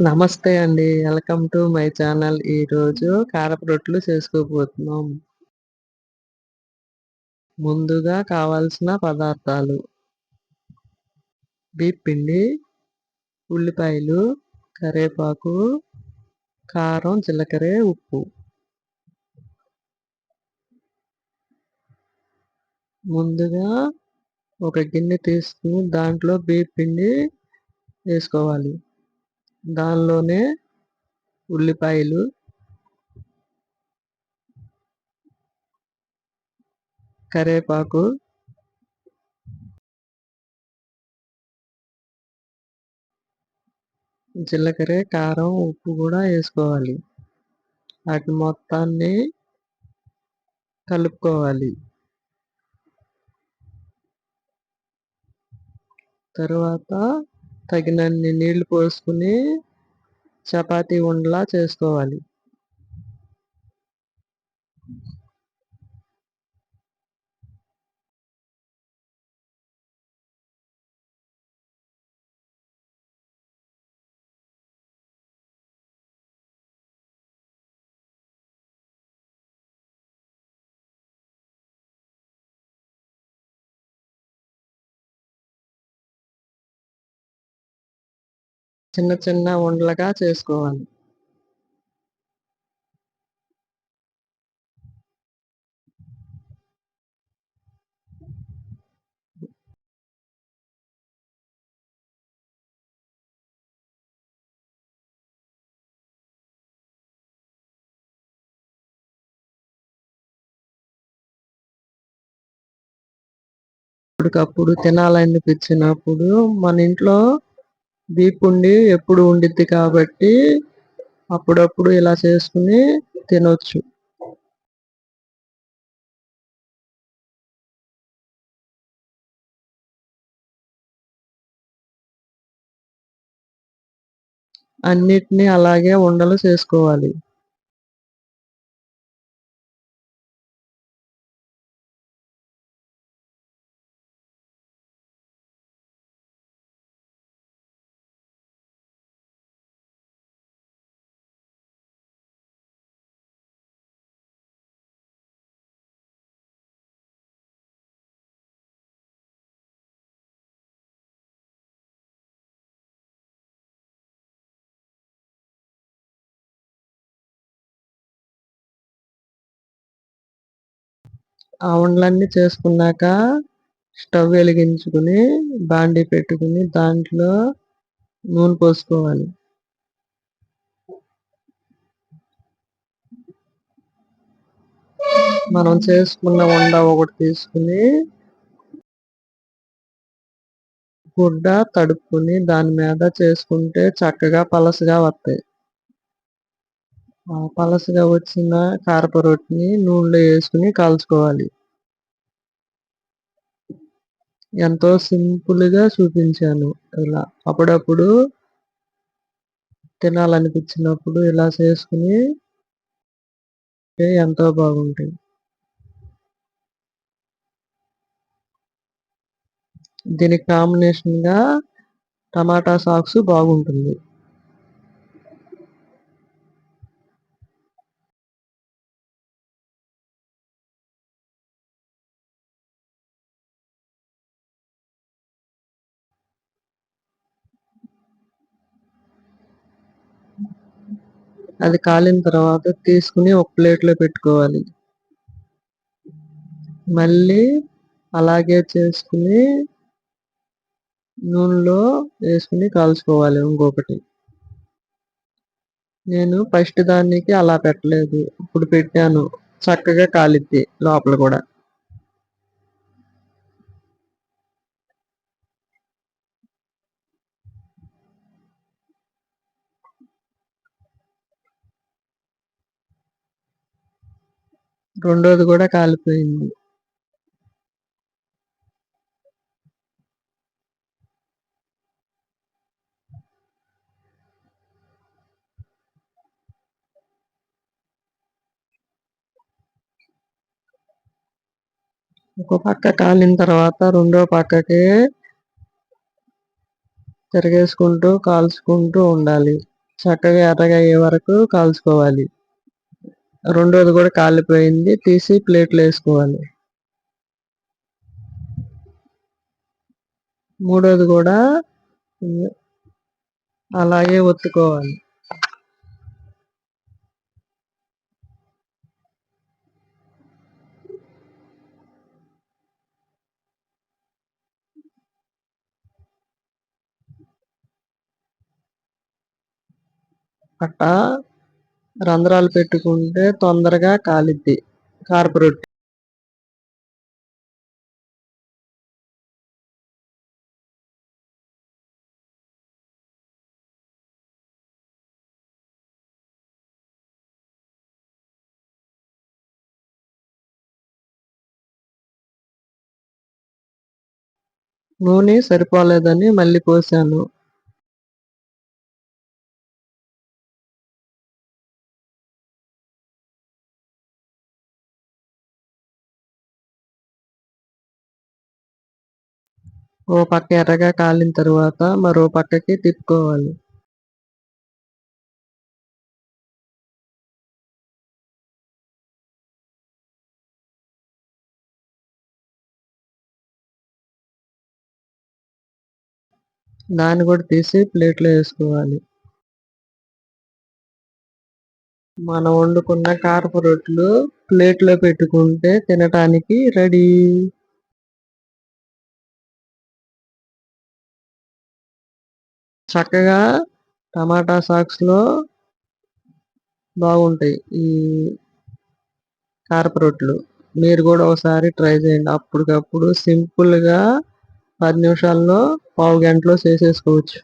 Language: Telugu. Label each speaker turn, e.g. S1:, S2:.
S1: నమస్తే అండి. వెల్కమ్ టు మై ఛానల్ ఈరోజు కారపు రొట్టెలు చేసుకోబోతున్నాం. ముందుగా కావాల్సిన పదార్థాలు. బీప్ పిండి ఉల్లిపాయలు కరేపాకు కారం జీలకర్ర ఉప్పు. ముందుగా ఒక గిన్నె తీసుకుని దాంట్లో బీప్ పిండి వేసుకోవాలి. దానిలోనే ఉల్లిపాయలు. కరేపాకు. జీలకర్ర కారం ఉప్పు కూడా వేసుకోవాలి. వాటి మొత్తాన్ని కలుపుకోవాలి. తరువాత తగినన్ని నీళ్ళు పోసుకుని చపాతీ ఉండలా చేసుకోవాలి. చిన్న చిన్న ఉండలుగా చేసుకోవాలి. అప్పటికప్పుడు తినాలనిపించినప్పుడు మన ఇంట్లో దీపుండి ఎప్పుడు ఉండిద్ది కాబట్టి అప్పుడప్పుడు ఇలా చేసుకుని తినొచ్చు. అన్నిటినీ అలాగే ఉండలు చేసుకోవాలి. ఆ ఉండలన్నీ చేసుకున్నాక స్టవ్ వెలిగించుకుని బాండీ పెట్టుకుని దాంట్లో నూనె పోసుకోవాలి. మనం చేసుకున్న వండ ఒకటి తీసుకుని గుడ్డ తడుపుకుని దాని మీద చేసుకుంటే చక్కగా పలసగా వస్తాయి. పలసగా వచ్చిన కారపు రొట్టిని నూనెలో వేసుకుని కాల్చుకోవాలి. ఎంతో సింపుల్గా చూపించాను ఇలా. అప్పుడప్పుడు తినాలనిపించినప్పుడు ఇలా చేసుకుని ఎంతో బాగుంటాయి. దీనికి కాంబినేషన్గా టమాటా సాక్స్ బాగుంటుంది. అది కాలిన తర్వాత తీసుకుని ఒక ప్లేట్లో పెట్టుకోవాలి. మళ్ళీ అలాగే చేసుకుని నూనెలో వేసుకుని కాల్చుకోవాలి ఇంకొకటి. నేను ఫస్ట్ దానికి అలా పెట్టలేదు. ఇప్పుడు పెట్టాను. చక్కగా కాలిద్ది లోపల కూడా. రెండోది కూడా కాలిపోయింది. ఒక పక్క కాలిన తర్వాత రెండో పక్కకి తిరగేసుకుంటూ కాల్చుకుంటూ ఉండాలి. చక్కగా ఎర్రగా అయ్యే వరకు కాల్చుకోవాలి. రెండోది కూడా కాలిపోయింది. తీసి ప్లేట్లో వేసుకోవాలి. మూడోది కూడా అలాగే ఒత్తుకోవాలి. అట్టా రంధ్రాలు పెట్టుకుంటే తొందరగా కాలిద్ది. కార్పొరేట్ నూనె సరిపోలేదని మళ్ళీ పోసాను ఓ పక్క ఎర్రగా కాలిన తర్వాత మరో పక్కకి తిప్పుకోవాలి. దాన్ని కూడా తీసి ప్లేట్లో వేసుకోవాలి. మనం వండుకున్న కారపు రొట్టెలు ప్లేట్లో పెట్టుకుంటే తినటానికి రెడీ. చక్కగా టమాటా సాక్స్లో బాగుంటాయి ఈ కారపరొట్లు మీరు కూడా ఒకసారి ట్రై చేయండి. అప్పటికప్పుడు సింపుల్గా పది నిమిషాల్లో పావు గంటలో చేసేసుకోవచ్చు.